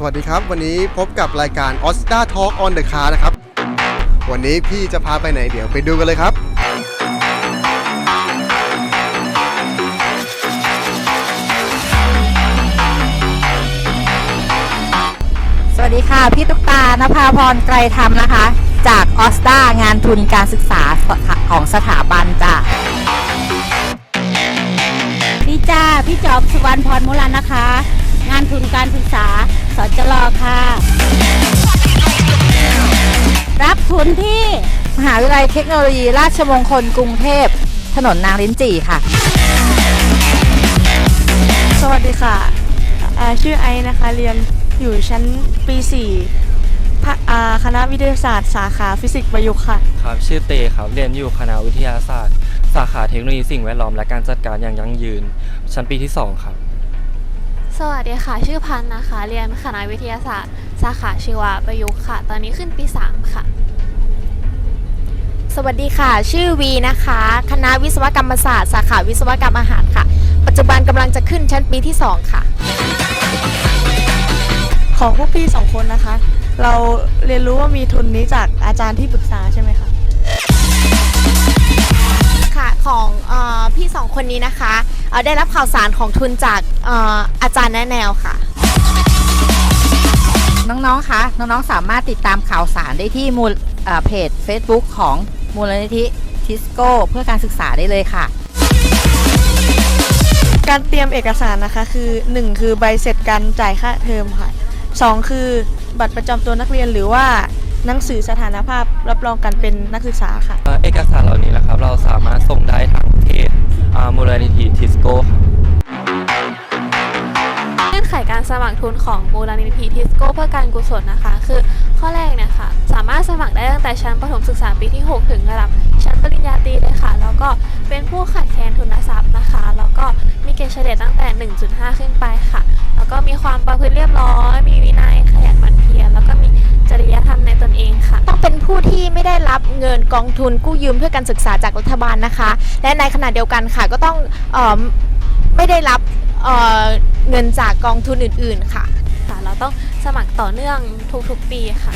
สวัสดีครับ วันนี้พบกับรายการ o s t a Talk on the Car นะครับ วันนี้พี่จะพาไปไหนเดี๋ยวไปดูกันเลยครับ สวัสดีค่ะ พี่ตุ๊กตานภาพรไกรธรรมนะคะ จากออสตางานทุนการศึกษาของสถาบันจ้ะพี่จ้า พี่จอบสุวรรณพรมุลานนะคะ ทุนการศึกษาสจลค่ะ รับทุนที่มหาวิทยาลัยเทคโนโลยี ราชมงคลกรุงเทพ ถนนนางลิ้นจี่ค่ะ สวัสดีค่ะอ่าชื่อไอซ์นะคะ เรียนอยู่ชั้นปี4ภาอ่าคณะวิทยาศาสตร์สาขาฟิสิกส์ประยุกต์ค่ะ ครับชื่อเตครับเรียนอยู่คณะวิทยาศาสตร์ สาขาเทคโนโลยีสิ่งแวดล้อมและการจัดการอย่างยั่งยืน ชั้นปีที่ 2 ครับ สวัสดีค่ะ ชื่อพันธ์นะคะ เรียนคณะวิทยาศาสตร์ สาขาชีวประยุกต์ค่ะ ตอนนี้ขึ้นปี 3 ค่ะ สวัสดีค่ะ ชื่อวีนะคะ คณะวิศวกรรมศาสตร์ สาขาวิศวกรรมอาหารค่ะ ปัจจุบันกำลังจะขึ้นชั้นปีที่ 2 ค่ะ ของพวกพี่สองคนนะคะ เราเรียนรู้ว่ามีทุนนี้จากอาจารย์ที่ปรึกษาใช่ไหมคะ ค่ะของเออพี่สองคนนี้นะคะ เอ่อได้รับข่าวสารของทุนจากเอ่ออาจารย์แนะแนวค่ะ น้องๆ คะ น้องๆ สามารถติดตามข่าวสารได้ที่มูลเอ่อเพจ Facebook ของมูลนิธิทิสโก้เพื่อการศึกษาได้เลยค่ะ การเตรียมเอกสารนะคะคือ 1 คือใบเสร็จการจ่ายค่าเทอมค่ะ2คือบัตรประจำตัวนักเรียนหรือว่าหนังสือสถานภาพรับรองการเป็นนักศึกษาค่ะ เอ่อเอกสารเหล่านี้นะครับเราสาม การสมัครทุนของมูลนิธิทิสโก้เพื่อการกุศลนะคะ คือข้อแรกเนี่ยค่ะสามารถสมัครได้ตั้งแต่ชั้นประถมศึกษาปีที่ 6 ถึงระดับชั้นปริญญาตรีเลยค่ะ แล้วก็เป็นผู้ขาดแคลนทุนทรัพย์นะคะ แล้วก็มีเกรดเฉลี่ยตั้งแต่ 1.5 ขึ้นไปค่ะ แล้วก็มีความประพฤติเรียบร้อย มีวินัยขยันหมั่นเพียรแล้วก็มีจริยธรรมในตนเองค่ะ ต้องเป็นผู้ที่ไม่ได้รับเงินกองทุนกู้ยืมเพื่อการศึกษาจากรัฐบาลนะคะ และในขณะเดียวกันค่ะก็ต้องเออไม่ได้รับเอ่อ เงินจากกองทุนอื่น ๆ ค่ะ เราต้องสมัครต่อเนื่องทุกๆปีค่ะ